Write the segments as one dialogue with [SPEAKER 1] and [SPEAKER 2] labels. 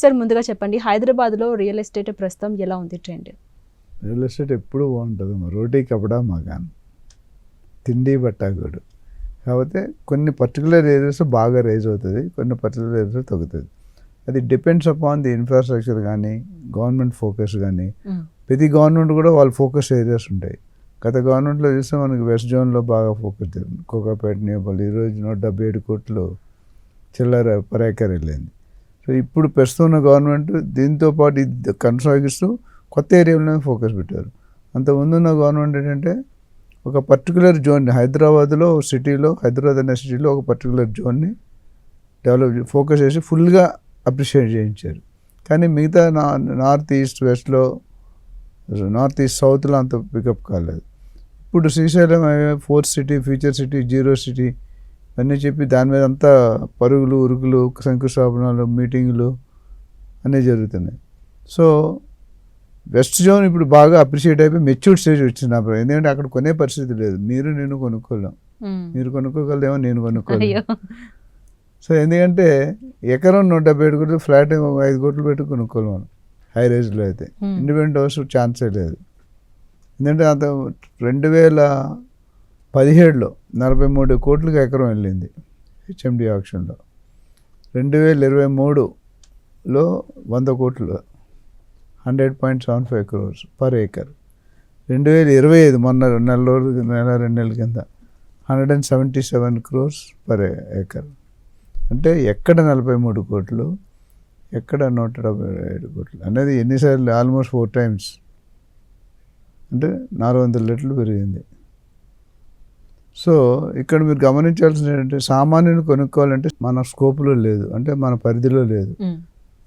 [SPEAKER 1] Sir ముందుగా చెప్పండి. హైదరాబాద్లో రియల్ ఎస్టేట్ ప్రస్తుతం ఎలా ఉంది ట్రెండ్?
[SPEAKER 2] రియల్ ఎస్టేట్ ఎప్పుడు బాగుంటుంది. రోటీ కపడా మగాన్. తిండి బట్టాగోడు కాకపోతే కొన్ని పర్టికులర్ ఏరియాస్ బాగా రైజ్ అవుతుంది కొన్ని పర్టికులర్ ఏరియాస్ తగ్గుతుంది. అది డిపెండ్స్ అపాన్ ది ఇన్ఫ్రాస్ట్రక్చర్ కానీ గవర్నమెంట్ ఫోకస్ కానీ ప్రతి గవర్నమెంట్ కూడా వాళ్ళ ఫోకస్ ఏరియాస్ ఉంటాయి. గత గవర్నమెంట్లో చూస్తే మనకి వెస్ట్ జోన్లో బాగా ఫోకస్ జరిగింది కోకాపేట నియోపల్ ఈరోజు నూట డెబ్బై ఏడు కోట్లు చిల్లర పర్ ఏకర్ వెళ్ళింది. సో ఇప్పుడు ప్రస్తుతం ఉన్న గవర్నమెంట్ దీంతో పాటు ఇది కొనసాగిస్తూ కొత్త ఏరియాలోనే ఫోకస్ పెట్టారు. అంత ముందున్న గవర్నమెంట్ ఏంటంటే ఒక పర్టికులర్ జోన్ హైదరాబాద్లో సిటీలో హైదరాబాద్ అనే సిటీలో ఒక పర్టికులర్ జోన్ని డెవలప్ ఫోకస్ చేసి ఫుల్గా అప్రిషియేట్ చేయించారు. కానీ మిగతా నార్త్ ఈస్ట్ వెస్ట్లో నార్త్ ఈస్ట్ సౌత్లో అంత పికప్ కాలేదు. ఇప్పుడు Srisailam fourth city future city zero city ఇవన్నీ చెప్పి దాని మీద అంతా పరుగులు ఉరుకులు శంకుస్థాపనలు మీటింగులు అన్నీ జరుగుతున్నాయి. సో వెస్ట్ జోన్ ఇప్పుడు బాగా అప్రిషియేట్ అయిపోయి మెచ్యూర్డ్ స్టేజ్ వచ్చింది నా. ఎందుకంటే అక్కడ కొనే పరిస్థితి లేదు. మీరు నేను కొనుక్కోలేం. మీరు కొనుక్కోగలదేమో నేను కొనుక్కోలేము
[SPEAKER 1] అయ్యో.
[SPEAKER 2] సో ఎందుకంటే ఎకరం నూట డెబ్బై ఏడు కోట్లు ఫ్లాట్ ఐదు కోట్లు పెట్టి కొనుక్కోవాలి మనం. హై రేంజ్లో అయితే. ఇండిపెండెంట్ హౌస్ ఛాన్సే లేదు. ఎందుకంటే అంత రెండు వేల పదిహేడులో నలభై మూడు కోట్లకు ఎకరం వెళ్ళింది హెచ్ఎండి ఆప్షన్లో రెండు వేల ఇరవై మూడులో వంద కోట్లు hundred point seven five crores per acre. రెండు వేల ఇరవై ఐదు మొన్న నెల రోజులు నెల రెండు నెలల కింద hundred and seventy seven crores per acre. అంటే ఎక్కడ నలభై మూడు కోట్లు ఎక్కడ నూట డెబ్బై ఏడు కోట్లు అనేది ఎన్నిసార్లు ఆల్మోస్ట్ ఫోర్ టైమ్స్. అంటే నాలుగు వందల రెట్లు పెరిగింది. సో ఇక్కడ మీరు గమనించాల్సింది ఏంటంటే సామాన్యులు కొనుక్కోవాలంటే మన స్కోప్లో లేదు. అంటే మన పరిధిలో లేదు.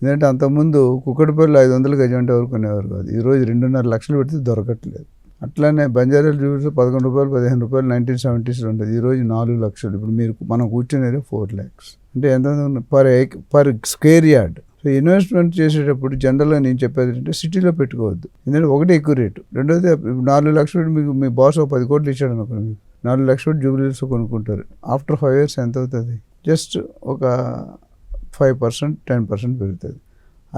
[SPEAKER 2] ఎందుకంటే అంతకుముందు కుక్కటిపల్లి ఐదు వందలు గజంటే వరకు కొనేవారు కాదు. ఈరోజు రెండున్నర లక్షలు పెడితే దొరకట్లేదు. అట్లానే బంజారాలు చూపిస్తే పదకొండు రూపాయలు పదిహేను రూపాయలు నైన్టీన్ సెవెంటీస్లో ఉంటుంది ఈరోజు నాలుగు లక్షలు. ఇప్పుడు మీరు మనం కూర్చునేది ఫోర్ ల్యాక్స్. అంటే ఎంత per per square yard. So investment చేసేటప్పుడు జనరల్గా నేను చెప్పేది ఏంటంటే సిటీలో పెట్టుకోవద్దు. ఎందుకంటే ఒకటి ఎక్కువ రేటు. రెండోది నాలుగు లక్షలు మీకు మీ బాస్ ఒక పది కోట్లు ఇచ్చాడు అనుకోండి మీకు. నాలుగు లక్షలు జూబిలీస్ కొనుక్కుంటారు. ఆఫ్టర్ ఫైవ్ ఇయర్స్ ఎంత అవుతుంది? జస్ట్ ఒక ఫైవ్ పర్సెంట్ టెన్ పర్సెంట్ పెరుగుతుంది.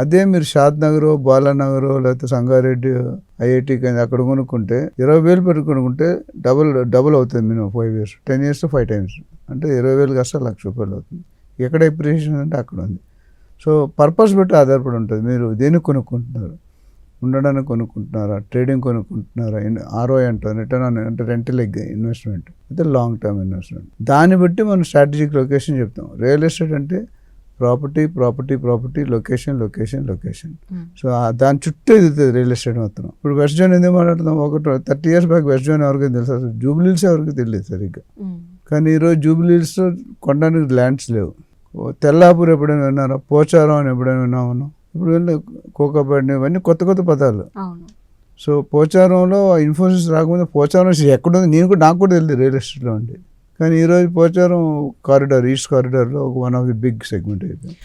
[SPEAKER 2] అదే మీరు షాద్ నగర్ బాలానగర్ లేకపోతే సంగారెడ్డి ఐఐటి అక్కడ కొనుక్కుంటే ఇరవై వేలు పెట్టి కొనుక్కుంటే డబుల్ డబుల్ అవుతుంది minimum five years ten years five times అంటే ఇరవై వేలు కాస్త లక్ష రూపాయలు అవుతుంది. ఎక్కడ ఎప్రిషియేషన్ అంటే అక్కడ ఉంది. సో పర్పస్ బట్టి ఆధారపడి ఉంటుంది. మీరు దేనికి కొనుక్కుంటున్నారు? ఉండడానికి కొనుక్కుంటున్నారా? ట్రేడింగ్ కొనుక్కుంటున్నారా? ఆర్ఓఐ అంటారు రిటర్న్ ఆన్ అంటే రెంటల్ ఎగ్ ఇన్వెస్ట్మెంట్ అయితే లాంగ్ టర్మ్ ఇన్వెస్ట్మెంట్. దాన్ని బట్టి మనం స్ట్రాటజిక్ లొకేషన్ చెప్తాం. రియల్ ఎస్టేట్ అంటే property property property location location location. So దాని చుట్టూ ఎదుగుతుంది రియల్ ఎస్టేట్ మొత్తం ఇప్పుడు వెస్ట్ జోన్ ఎందుకు మాట్లాడుతాం ఒక thirty years back west zone ఎవరికి తెలుసు? అసలు జూబ్లీల్స్ ఎవరికి తెలియదు సరిగ్గా. కానీ ఈరోజు జూబ్లీల్స్ కొనడానికి ల్యాండ్స్ లేవు. తెల్లాపూర్ ఎప్పుడైనా విన్నారా? పోచారం అని ఎప్పుడైనా విన్నామను ఇప్పుడు వెళ్ళి కోకాపేట ఇవన్నీ కొత్త కొత్త పదాలు. సో పోచారంలో ఇన్ఫోసిస్ రాకముందు పోచారం ఎక్కడుంది నేను కూడా నాకు కూడా తెలియదు రియల్ ఎస్టేట్లో ఉండి కానీ ఈరోజు పోచారం కారిడార్ ఈస్ట్ కారిడార్లో ఒక one of the big segment అయిపోయింది.